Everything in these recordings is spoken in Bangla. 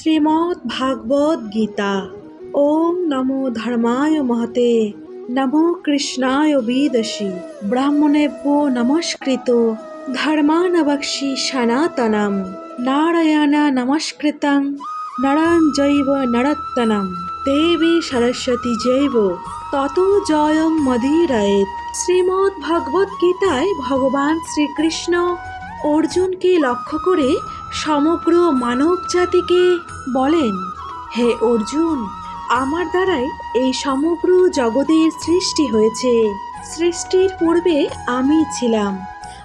শ্রীমদ্ ভাগবত গীতা ওম নমো ধর্মায় মহতে নমো কৃষ্ণায় বিদশি ব্রাহ্মণেভ্য নমস্কৃত ধর্মানবক্ষি সনাতনম নারায়ণ নমস্কৃতং নরং জৈব নরত্তনম দেবী সরস্বতী জৈব তত জয়ং মদিরয়েত শ্রীমদ্ ভগবত গীতায় ভগবান শ্রীকৃষ্ণ অর্জুনকে লক্ষ্য করে সমগ্র মানব জাতিকে বলেন, হে অর্জুন, আমার দ্বারাই এই সমগ্র জগতের সৃষ্টি হয়েছে। সৃষ্টির পূর্বে আমি ছিলাম।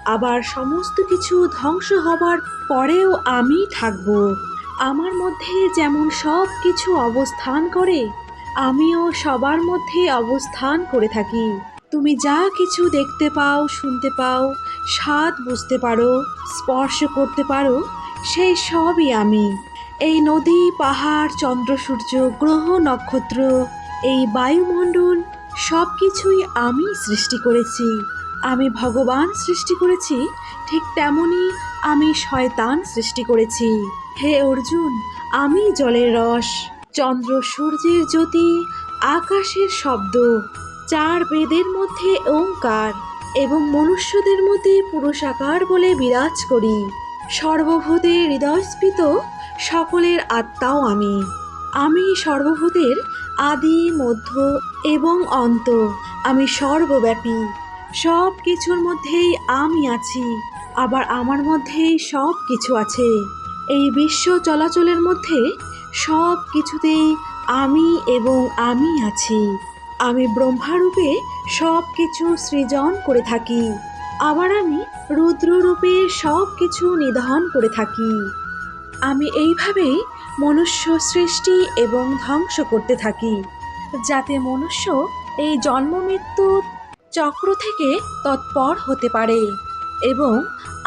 আবার সমস্ত কিছু ধ্বংস হবার পরেও আমি থাকব। আমার মধ্যে যেমন সব কিছু অবস্থান করে, আমিও সবার মধ্যে অবস্থান করে থাকি। তুমি যা কিছু দেখতে পাও, শুনতে পাও, স্বাদ বুঝতে পারো, স্পর্শ করতে পারো, সেই সবই আমি। এই নদী, পাহাড়, চন্দ্র, সূর্য, গ্রহ, নক্ষত্র, এই বায়ুমণ্ডল সব কিছুই আমি সৃষ্টি করেছি। আমি ভগবান সৃষ্টি করেছি, ঠিক তেমনি আমি শয়তান সৃষ্টি করেছি। হে অর্জুন, আমি জলের রস, চন্দ্র, সূর্যের জ্যোতি, আকাশের শব্দ, চার বেদের মধ্যে ওঙ্কার এবং মনুষ্যদের মধ্যে পুরুষাকার বলে বিরাজ করি। সর্বভূতের হৃদয়স্ফীত সকলের আত্মাও আমি। আমি সর্বভূতের আদি, মধ্য এবং অন্ত। আমি সর্বব্যাপী। সব কিছুর মধ্যেই আমি আছি। আবার আমার মধ্যেই সব কিছু আছে। এই বিশ্ব চলাচলের মধ্যে সব কিছুতেই আমি এবং আমি আছি। আমি ব্রহ্মারূপে সব কিছু সৃজন করে থাকি। আবার আমি রুদ্ররূপে সব কিছু নিধন করে থাকি। আমি এইভাবেই মনুষ্য সৃষ্টি এবং ধ্বংস করতে থাকি, যাতে মনুষ্য এই জন্ম মৃত্যুর চক্র থেকে তৎপর হতে পারে এবং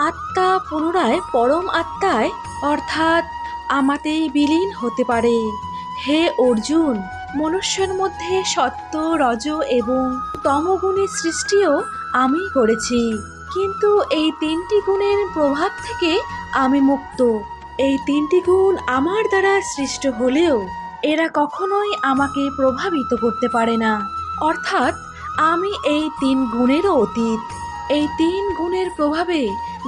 আত্মা পুনরায় পরম আত্মায়, অর্থাৎ আমাতেই বিলীন হতে পারে। হে অর্জুন, মনুষ্যের মধ্যে সত্য, রজ এবং তমগুণের সৃষ্টিও আমি করেছি, কিন্তু এই তিনটি গুণের প্রভাব থেকে আমি মুক্ত। এই তিনটি গুণ আমার দ্বারা সৃষ্ট হলেও এরা কখনোই আমাকে প্রভাবিত করতে পারে না। অর্থাৎ আমি এই তিন গুণেরও অতীত। এই তিন গুণের প্রভাবে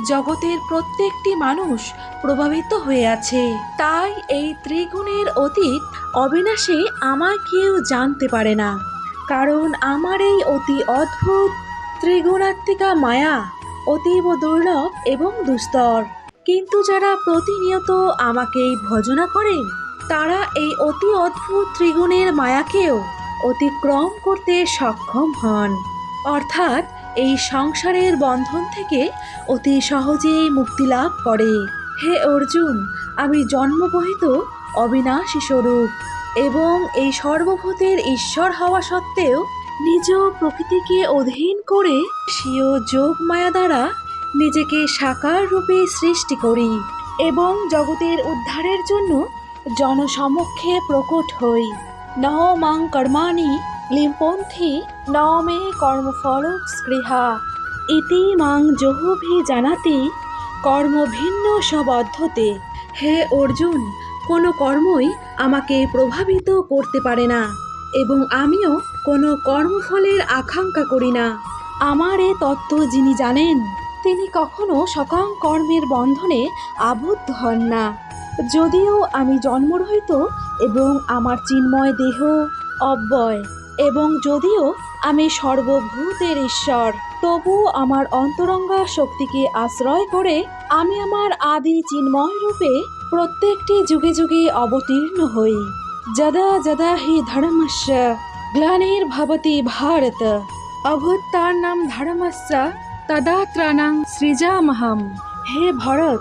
জগতের প্রত্যেকটি মানুষ প্রভাবিত হয়ে আছে। তাই এই ত্রিগুণের অতীত অবিনাশে আমার কেউ জানতে পারে না। কারণ আমার এই অতি অদ্ভুত ত্রিগুণাত্মিকা মায়া অতীব দুর্লভ এবং দুস্তর। কিন্তু যারা প্রতিনিয়ত আমাকে এই ভজনা করেন, তারা এই অতি অদ্ভুত ত্রিগুণের মায়াকেও অতিক্রম করতে সক্ষম হন। অর্থাৎ এই সংসারের বন্ধন থেকে অতি সহজেই মুক্তি লাভ করে। হে অর্জুন, আমি জন্মবহিত অবিনাশী স্বরূপ এবং এই সর্বভূতের ঈশ্বর হওয়া সত্ত্বেও নিজ প্রকৃতিকে অধীন করে স্বীয় যোগ মায়া দ্বারা নিজেকে সাকার রূপে সৃষ্টি করি এবং জগতের উদ্ধারের জন্য জনসমক্ষে প্রকট হই। ন মাং কর্মাণি লিম্পন্থি ন মে কর্মফল স্পৃহা। ইতি মাং জহুভি জানাতি, কর্ম ভিন্ন সবদ্ধতে হে অর্জুন, কোনো কর্মই আমাকে প্রভাবিত করতে পারে না এবং আমিও কোনো কর্মফলের আকাঙ্ক্ষা করি না। আমার এ তত্ত্ব যিনি জানেন তিনি কখনো সকাম কর্মের বন্ধনে আবদ্ধ হন না। যদিও আমি জন্মরহিত এবং আমার চিন্ময় দেহ অব্যয়, এবং যদিও আমি সর্বভূতের ঈশ্বর, তবু আমার অন্তরঙ্গা শক্তিকে আশ্রয় করে আমি আমার আদি চিন্ময় রূপে প্রত্যেকটি যুগে যুগে অবতীর্ণ হই। যদা যদা হি ধর্মস্য গ্লানির্ভবতি ভারত অভূত তার নাম ধর্মস্য তদা ত্রাণাং সৃজামহম। হে ভরত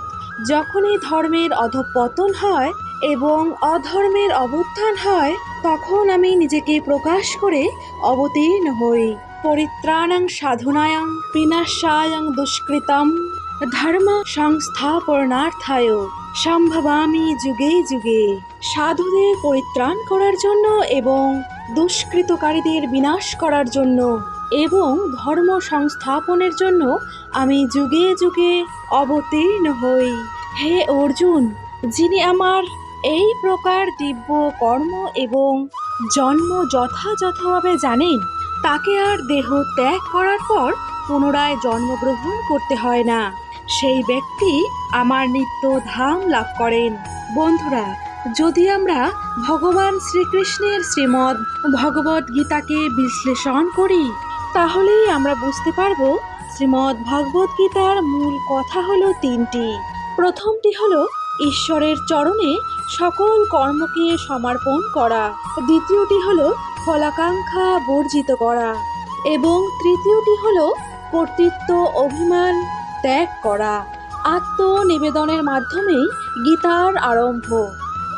যখনই ধর্মের অধপতন হয় এবং অধর্মের অবুত্থান হয়, তখন আমি নিজেকে প্রকাশ করে অবতীর্ণ হই। পরিত্রাণাং সাধনায়াং বিনাশায়াং দুষ্কৃতম ধর্ম সংস্থাপনার্থায় সম্ভবামি যুগে যুগে। সাধুদের পরিত্রাণ করার জন্য এবং দুষ্কৃতকারীদের বিনাশ করার জন্য এবং ধর্ম সংস্থাপনের জন্য আমি যুগে যুগে অবতীর্ণ হই। হে অর্জুন, যিনি আমার এই প্রকার দিব্য কর্ম এবং জন্ম যথাযথভাবে জানেন, তাকে আর দেহ ত্যাগ করার পর পুনরায় জন্মগ্রহণ করতে হয় না। সেই ব্যক্তি আমার নিত্য ধাম লাভ করেন। বন্ধুরা, যদি আমরা ভগবান শ্রীকৃষ্ণের শ্রীমদ ভগবত গীতাকে বিশ্লেষণ করি তাহলেই আমরা বুঝতে পারব শ্রীমদ ভগবত গীতার মূল কথা হলো তিনটি। প্রথমটি হলো ঈশ্বরের চরণে সকল কর্মকে সমর্পণ করা। দ্বিতীয়টি হলো ফলাকাঙ্ক্ষা বর্জিত করা। এবং তৃতীয়টি হলো কর্তৃত্ব, অভিমান ত্যাগ করা। আত্মনিবেদনের মাধ্যমেই গীতার আরম্ভ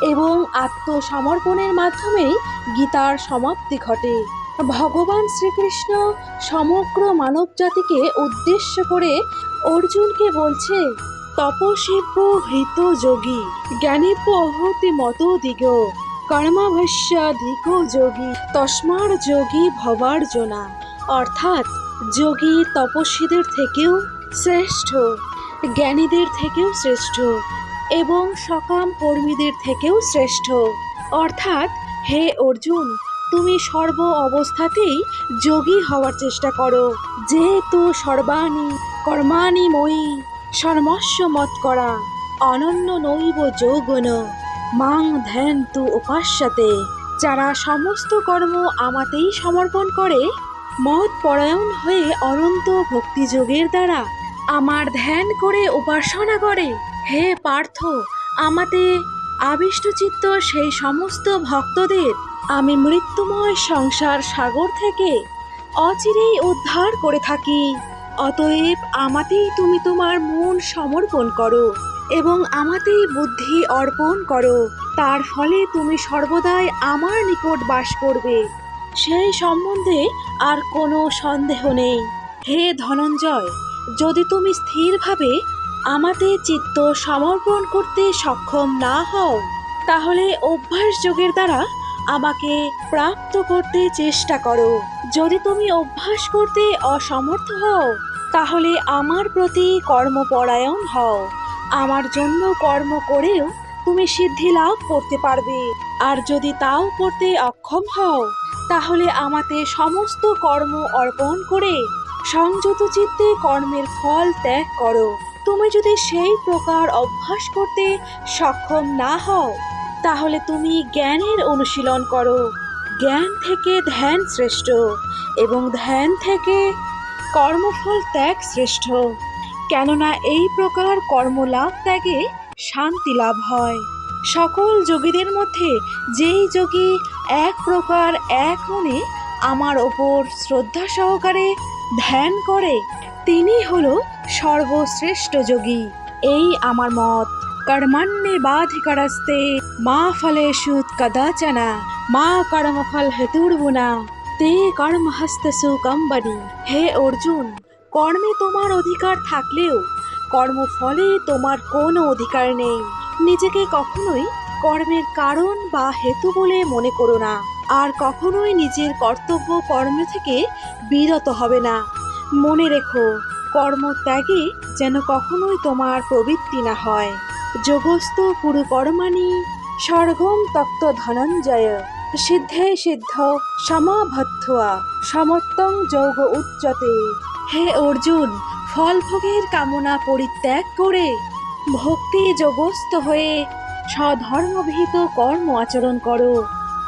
এবং আত্মসমর্পণের মাধ্যমেই গীতার সমাপ্তি ঘটে। ভগবান শ্রীকৃষ্ণ সমগ্র মানব জাতিকে উদ্দেশ্য করে অর্জুনকে বলছে তপশিব্য হৃত যোগী জ্ঞানীব্য অহতি মত দিগ কর্মাভস্যাধিক যোগী তস্মার যোগী ভবার্জনা। অর্থাৎ, যোগী তপস্বীদের থেকেও শ্রেষ্ঠ, জ্ঞানীদের থেকেও শ্রেষ্ঠ এবং সকাম কর্মীদের থেকেও শ্রেষ্ঠ। অর্থাৎ, হে অর্জুন তুমি সর্ব অবস্থাতেই যোগী হওয়ার চেষ্টা করো। যেহেতু সর্বাণী কর্মাণী মই সর্বস্ব মত করা, অনন্য নৈব যৌগন মাং ধ্যান তু উপাস্যতে। যারা সমস্ত কর্ম আমাতেই সমর্পণ করে, মত পরায়ণ হয়ে অনন্ত ভক্তিযোগের দ্বারা আমার ধ্যান করে উপাসনা করে। হে পার্থ, আমাতে আবিষ্টচিত্ত সেই সমস্ত ভক্তদের আমি মৃত্যুময় সংসার সাগর থেকে অচিরেই উদ্ধার করে থাকি। অতএব আমাতেই তুমি তোমার মন সমর্পণ করো এবং আমাতেই বুদ্ধি অর্পণ করো। তার ফলে তুমি সর্বদাই আমার নিকট বাস করবে। সেই সম্বন্ধে আর কোনো সন্দেহ নেই। হে ধনঞ্জয়, যদি তুমি স্থিরভাবে আমাতে চিত্ত সমর্পণ করতে সক্ষম না হও, তাহলে অভ্যাস যোগের দ্বারা আমাকে প্রাপ্ত করতে চেষ্টা করো। যদি তুমি অভ্যাস করতে অসমর্থ হও, তাহলে আমার প্রতি কর্মপরায়ণ হও। আমার জন্য কর্ম করেও তুমি সিদ্ধি লাভ করতে পারবে। আর যদি তাও করতে অক্ষম হও, তাহলে আমাতে সমস্ত কর্ম অর্পণ করে সংযত চিত্তে কর্মের ফল ত্যাগ করো। তুমি যদি সেই প্রকার অভ্যাস করতে সক্ষম না হও তাহলে তুমি জ্ঞানের অনুশীলন করো। জ্ঞান থেকে ধ্যান শ্রেষ্ঠ এবং ধ্যান থেকে কর্মফল ত্যাগ শ্রেষ্ঠ। কেননা এই প্রকার কর্মলাভ ত্যাগে শান্তি লাভ হয়। সকল যোগীদের মধ্যে যেই যোগী এক প্রকার এক মনে আমার ওপর শ্রদ্ধা সহকারে ধ্যান করে, তিনি হল সর্বশ্রেষ্ঠ যোগী। এই আমার মত। বাধিকারস্তে মা ফলেষু কদাচনা মা কর্মফল হেতুর্বুনা তে কর্ম হস্তসু কম্বনি হে অর্জুন, কর্মে তোমার অধিকার থাকলেও, কর্মফলে তোমার কোনো অধিকার নেই। নিজেকে কখনোই কর্মের কারণ বা হেতু বলে মনে করো না। আর কখনোই নিজের কর্তব্য কর্ম থেকে বিরত হবে না। মনে রেখো, কর্মত্যাগে যেন কখনোই তোমার প্রবৃত্তি না হয়। যোগস্থ পুরু কর্মাণি স্বর্গম তক্ত ধনঞ্জয়, সিদ্ধে সিদ্ধ সমাভত্থা সমত্তং যোগ উচ্চতে। হে অর্জুন ফলভোগের কামনা পরিত্যাগ করে, ভক্তি যোগস্থ হয়ে স্বধর্মবিহিত কর্ম আচরণ করো।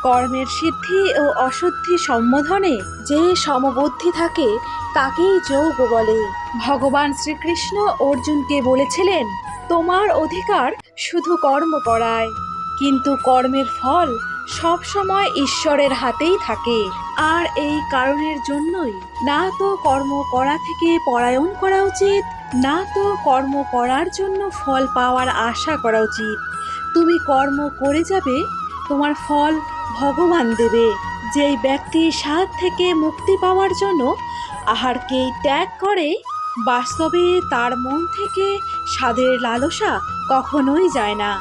কর্মের সিদ্ধি ও অশুদ্ধি সম্বোধনে যে সমবুদ্ধি থাকে, তাকেই যোগ বলে। ভগবান শ্রীকৃষ্ণ অর্জুনকে বলেছিলেন তোমার অধিকার শুধু কর্ম করায় কিন্তু কর্মের ফল সব সময় ঈশ্বরের হাতেই থাকে। আর এই কারণের জন্যই না তো কর্ম করা থেকে পরায়ণ করা উচিত, না তো কর্ম করার জন্য ফল পাওয়ার আশা করা উচিত। তুমি কর্ম করে যাবে, তোমার ফল ভগবান দেবে। যেই ব্যক্তি স্বাদ থেকে মুক্তি পাওয়ার জন্য আহারকেই ত্যাগ করে, বাস্তবে তার মন থেকে স্বাদের লালসা কখনোই যায় না।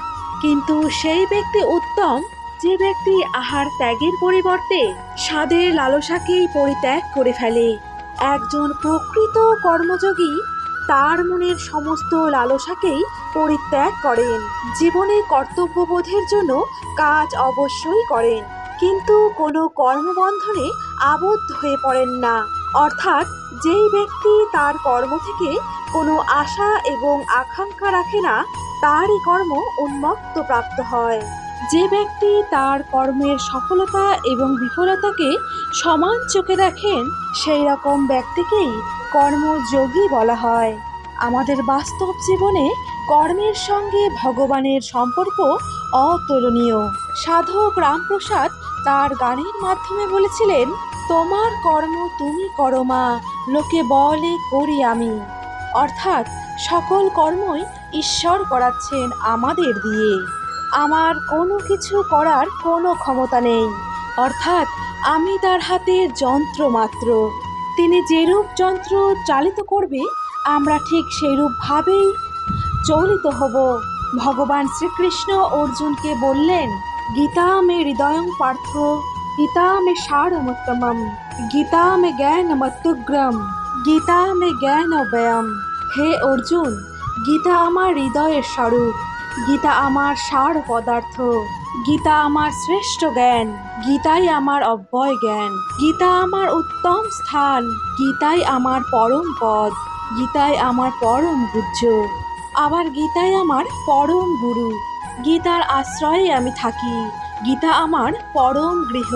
কিন্তু সেই ব্যক্তি উত্তম, যে ব্যক্তি আহার ত্যাগের পরিবর্তে স্বাদের লালসাকেই পরিত্যাগ করে ফেলে। একজন প্রকৃত কর্মযোগী তার মনের সমস্ত লালসাকেই পরিত্যাগ করেন। জীবনে কর্তব্যবোধের জন্য কাজ অবশ্যই করেন, কিন্তু কোনো কর্মবন্ধনে আবদ্ধ হয়ে পড়েন না। অর্থাৎ যেই ব্যক্তি তার কর্ম থেকে কোনো আশা এবং আকাঙ্ক্ষা রাখে না, তারই কর্ম উন্মুক্ত প্রাপ্ত হয়। যে ব্যক্তি তার কর্মের সফলতা এবং বিফলতাকে সমান চোখে দেখেন, সেই রকম ব্যক্তিকেই কর্মযোগী বলা হয়। আমাদের বাস্তব জীবনে কর্মের সঙ্গে ভগবানের সম্পর্ক অতুলনীয়। সাধক রামপ্রসাদ তার গানের মাধ্যমে বলেছিলেন তোমার কর্ম তুমি করো মা, লোকে বলে করি আমি। অর্থাৎ সকল কর্মই ঈশ্বর করাচ্ছেন আমাদের দিয়ে। আমার কোনো কিছু করার কোনো ক্ষমতা নেই। অর্থাৎ আমি তার হাতের যন্ত্র মাত্র। তিনি যেরূপ যন্ত্র চালিত করবে, আমরা ঠিক সেইরূপভাবেই চলিত হব। ভগবান শ্রীকৃষ্ণ অর্জুনকে বললেন, গীতা মে হৃদয়ং পার্থ। গীতা মে সারমত্তমম গীতা মে জ্ঞানমত্যুগ্রম গীতা মে জ্ঞান ব্যয়ম হে অর্জুন গীতা আমার হৃদয়ের স্বরূপ গীতা আমার সার পদার্থ গীতা আমার শ্রেষ্ঠ জ্ঞান গীতাই আমার অব্যয় জ্ঞান গীতা আমার উত্তম স্থান গীতাই আমার পরম পদ গীতাই আমার পরম গুজ্জ আবার গীতাই আমার পরম গুরু গীতার আশ্রয়ে আমি থাকি গীতা আমার পরম গৃহ।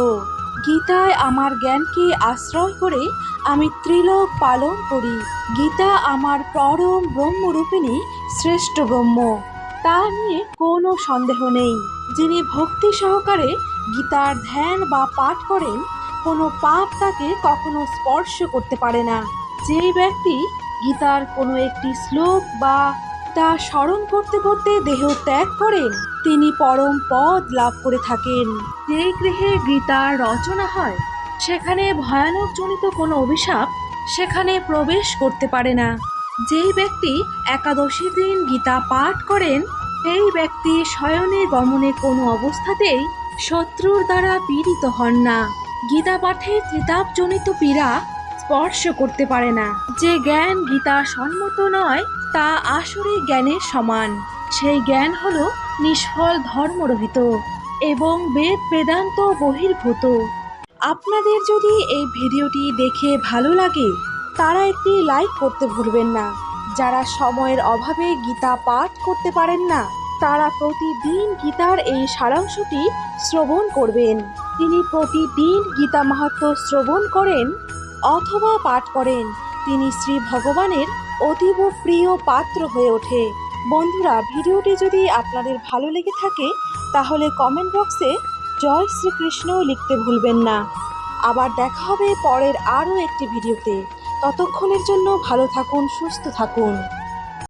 গীতায় আমার জ্ঞানকে আশ্রয় করে আমি ত্রিলোক পালন করি। গীতা আমার পরম ব্রহ্মরূপিণী শ্রেষ্ঠ ব্রহ্ম। তা নিয়ে কোনো সন্দেহ নেই। যিনি ভক্তি সহকারে গীতার ধ্যান বা পাঠ করেন, কোনো পাপ তাকে কখনো স্পর্শ করতে পারে না। যে ব্যক্তি গীতার কোনো একটি শ্লোক বা তা স্মরণ করতে করতে দেহ ত্যাগ করেন। তিনি পরম পদ লাভ করে থাকেন। যে গৃহে গীতার রচনা হয়। সেখানে ভয়ানক জনিত কোনো অভিশাপ সেখানে প্রবেশ করতে পারে না। যেই ব্যক্তি একাদশী দিন গীতা পাঠ করেন, সেই ব্যক্তি শয়নে গমনে কোনো অবস্থাতেই শত্রুর দ্বারা পীড়িত হন না। গীতা পাঠের ত্রিতাপজনিত পীড়া স্পর্শ করতে পারে না। যে জ্ঞান গীতা সম্মত নয়, তা আসলে জ্ঞানের সমান। সেই জ্ঞান হল নিষ্ফল ধর্মরহিত এবং বেদ বেদান্ত বহির্ভূত। আপনাদের যদি এই ভিডিওটি দেখে ভালো লাগে, তারা একটি লাইক করতে ভুলবেন না। যারা সময়ের অভাবে গীতা পাঠ করতে পারেন না, তারা প্রতিদিন গীতার এই সারাংশটি শ্রবণ করবেন। তিনি প্রতিদিন গীতা মাহাত্ম শ্রবণ করেন অথবা পাঠ করেন। তিনি শ্রী ভগবানের অতীব প্রিয় পাত্র হয়ে ওঠে। বন্ধুরা, ভিডিওটি যদি আপনাদের ভালো লেগে থাকে, তাহলে কমেন্ট বক্সে জয় শ্রীকৃষ্ণ লিখতে ভুলবেন না। আবার দেখা হবে পরের আরও একটি ভিডিওতে। ততক্ষণের জন্য ভালো থাকুন, সুস্থ থাকুন।